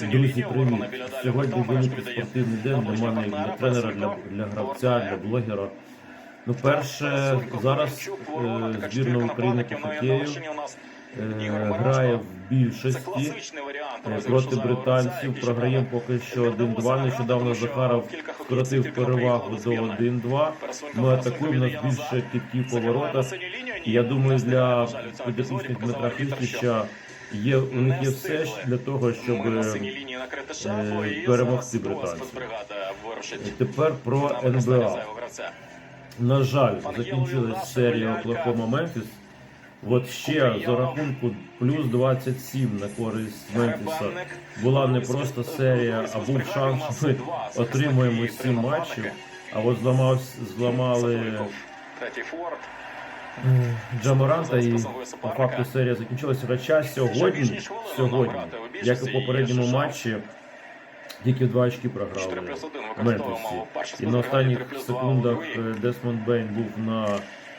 Друзі, привіт! Сьогодні великий спортивний день для мене, як для тренера, для, для гравця, для блогера. Ну, перше, зараз е, збірна України по хокею е, грає в більшості е, проти британців. Програємо поки що 1-2. Нещодавно Захаров скоротив перевагу до 1-2. Ми атакуємо, у нас більше кітків по воротах. І я думаю, для підопічних Дмитра Христича є, у них є все для того, щоб е, перемогти британців. І Тепер про НБА. На жаль, закінчилась серія Оклахома Мемфіс. От ще за рахунку плюс 27 на користь Мемфіса. Була не просто серія, а був шанс, що ми отримуємо 7 матчів. А от зламав, зламали е, Джаморанта і по факту серія закінчилася. Хоча сьогодні, сьогодні, як і в попередньому матчі, тільки два очки програли 4 плюс 1 Мемфісі. І на останніх 3 плюс 2 секундах е, Десмонд Бейн був на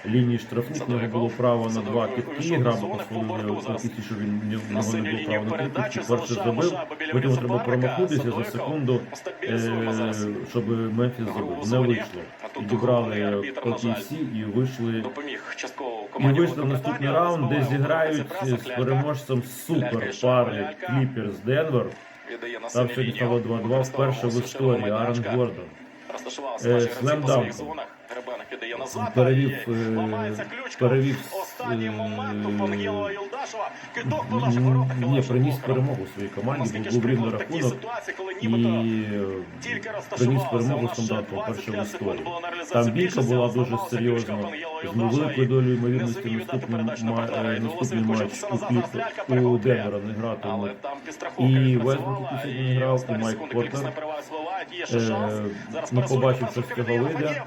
лінії штрафних, нього було право на два кітки, грамотно схвалили офісі, що він не- було права на три кітки, перше забив, потім треба промахнутися за секунду, е, щоб Мемфіс забив. Не вийшло. Відібрали OKC і вийшли допоміг частково і вийшли в наступний раунд, де зіграють з переможцем супер пари Кліперс Денвер. Там сьогодні стало 2-2 вперше в історії. Аарон Гордон. Е, наші гравці слем по своїх данку. зонах. Гребенок віддає назад. Перевів, І е, перевів, Останній е, момент у Пангелова Ні, приніс перемогу своїй команді, був рівний рахунок і приніс перемогу у нас ще стандартно 25 перше в історії. Там бійка була дуже серйозна. З великою долею ймовірності наступний, е, матч у, у. Денвера не гратиме. І Вестбрук сьогодні і грав, і Майк Е, ну, пересунув побачив, що з цього вийде.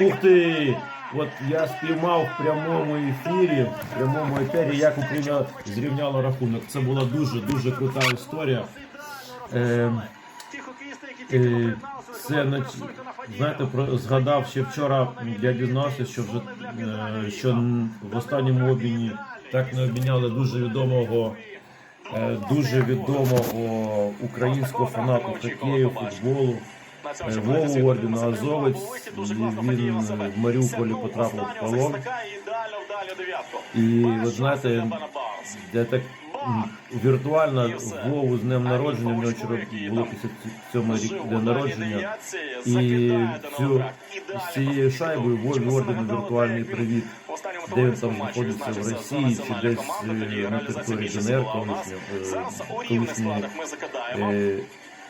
Ух ти! От я спіймав в прямому ефірі, в прямому етері, як Україна зрівняла рахунок. Це була дуже дуже крута історія. Е, е, це знаєте, про згадав ще вчора. Я дізнався, що вже е, що в останньому обміні так не обміняли дуже відомого. е, Дуже відомого українського фанату хокею, футболу Е, Вову Ордіна Азовець. Він в Маріуполі потрапив в полон. і ви знаєте, я так віртуально Вову з днем народження, в нього вчора було 57 рік день народження. І цю з цією шайбою Вові Ордену віртуальний привіт, де він там знаходиться в Росії чи десь е, на території ДНР колишньої, е, колишньої е,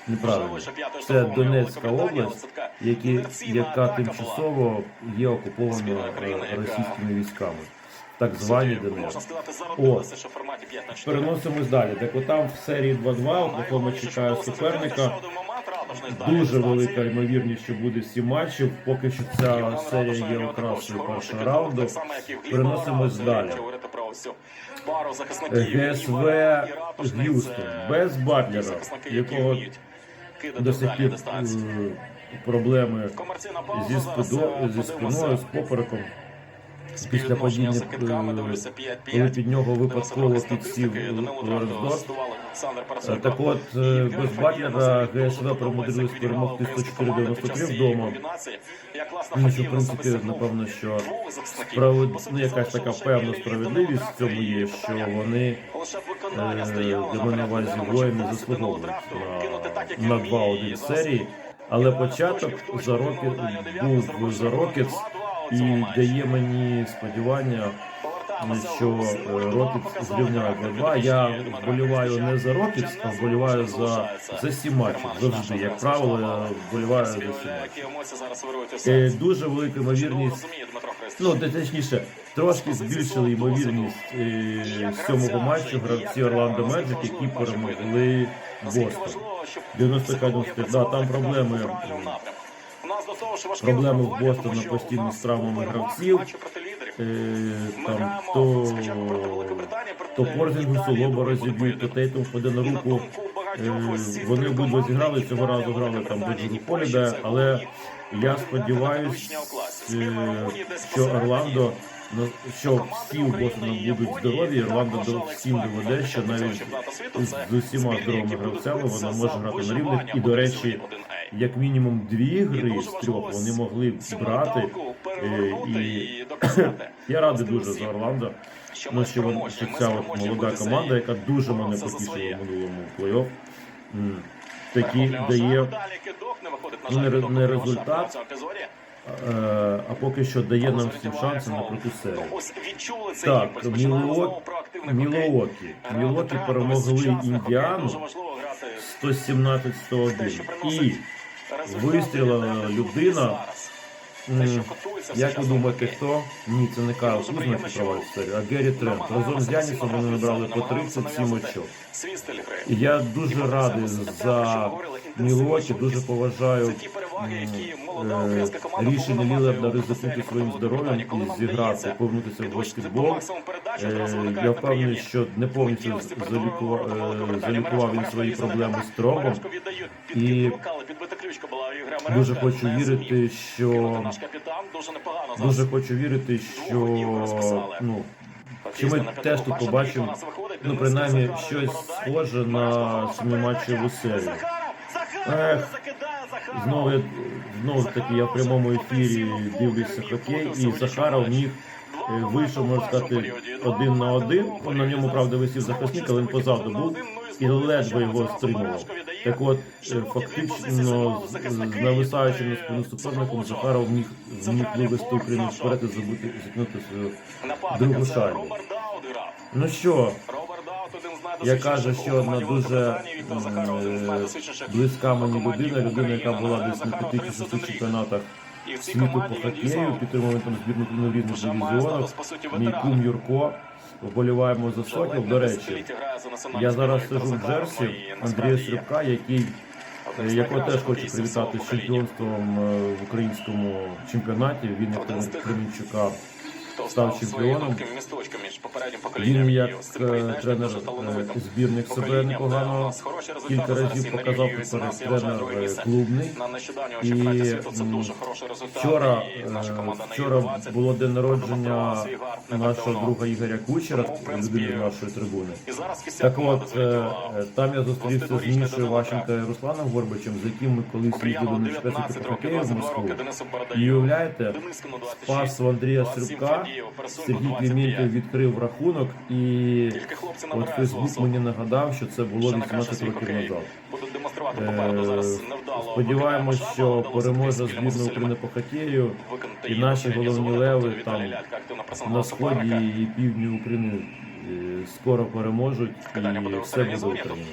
неправильно. Це Донецька область, які, яка тимчасово є окупована російськими військами, так звані ДНР. О, зародилися, що в форматі 5 на 4. Переносимось далі. Так отам в серії 2-2 Оклахома чекає суперника. Дуже велика ймовірність, що буде сім матчів. Поки що ця серія є окрасою першого раунду. Переносимось далі. ГСВ Г'юстон без Батлера, якого до сих пір е, проблеми зі, спиною, з попереком. Після падіння, е, коли під нього випадково підсів Е, Так от, е, без Батлера ГСВ примудрились перемогти 104-93 вдома. Ну, що, в принципі, напевно, що справед... ну, якась така певна справедливість в цьому є, що вони е, до мене на увазі воїни заслуговують на, на 2-1 серії. Але початок за Рокет був за Рокетс і дає мені сподівання, що е, Рокетс зрівняє 2-2. Я вболіваю не за Рокетс, а вболіваю за, за сім матчів. Завжди, як правило, я вболіваю за сім матчів. Е, Дуже велика ймовірність Ну, точніше, трошки збільшили ймовірність е, сьомого матчу гравці Орландо Меджик, які перемогли Бостон. 91 да, там проблеми. Проблеми в Бостона постійно з травмами гравців. Е, там то, то Порзінгусу лоба розіб'ють, то Тейтум впаде на руку. Е, вони обидва зіграли, цього разу грали там до Холіда, але я сподіваюся, що Орландо що всі у Бостона будуть здорові, Ірланда до всім доведе, що навіть з усіма здоровими гравцями вона може грати на рівних. І, до речі, як мінімум дві гри з трьох вони могли б брати. Е, І я радий дуже за Орландо. Ну, що, вон- що ця от молода команда, яка дуже мене потішила в минулому плей-офф, такі дає, ну, не не результат, е, а поки що дає нам всім шанси на круту серію. Так, Мілуокі, Мілуокі. Мілуокі перемогли Індіану 117-101. І вистрілила людина. Як ви думаєте, хто? Ні, це не Карл який проводить серію, а Геррі Трент. Разом з Янісом вони набрали по 37 очок. І я дуже радий за Мілуокі, дуже поважаю е, рішення Ліларда ризикнути своїм здоров'ям і зіграти, повернутися в баскетбол. Е, Я впевнений, що не повністю залікував, е, залікував він свої проблеми з тромбом. І дуже хочу вірити, що дуже хочу вірити, що ну що ми теж тут побачимо, ну принаймні щось схоже на семиматчеву серію. Ех, Знову знову таки я в прямому ефірі дивлюся хокей, і Захаров міг вийшов, можна сказати, один на один. На ньому правда висів захисник, але він позаду був і ледве його стримував. Так от е, фактично нависаючим на суперником Захаров міг зміг вивести Україну вперед і забути зіткнути свою другу шайбу. Ну що, я кажу, що одна дуже е, близька мені людина, людина, яка була десь на п'яти чи шести чемпіонатах світу по хокею, підтримуємо там збірну в різних дивізіонах. Мій кум Юрко. Вболіваємо за Сокіл. До речі, я зараз сижу в Джерсі Андрія Срюбка, який е, якого теж хочу привітати з чемпіонством е, в українському чемпіонаті. Він як Кремінчука Кременчука став чемпіоном. Він як е, тренер е, збірних себе непогано кілька разів показав поперед тренер е, клубний. І Вчора, вчора було день народження нашого друга Ігоря Кучера, людини нашої трибуни. Так от, там я зустрівся з Мішою Ващенко і Русланом Горбачем, з яким ми колись їздили на 19 чемпіонаті по років, хокею в Москву. І уявляєте, спас Андрія 27 Срюбка, Фадієв, Пересунку Сергій 25. Клімєнков відкрив рахунок, і Тільки хлопці от Фейсбук мені нагадав, що це було Що 18 років назад. Будуть демонструвати попереду зараз Е, невдало. Сподіваємось, що переможе збірна України по хокею. і наші головні леви там На сході і півдні України е, скоро переможуть, і все буде Україна.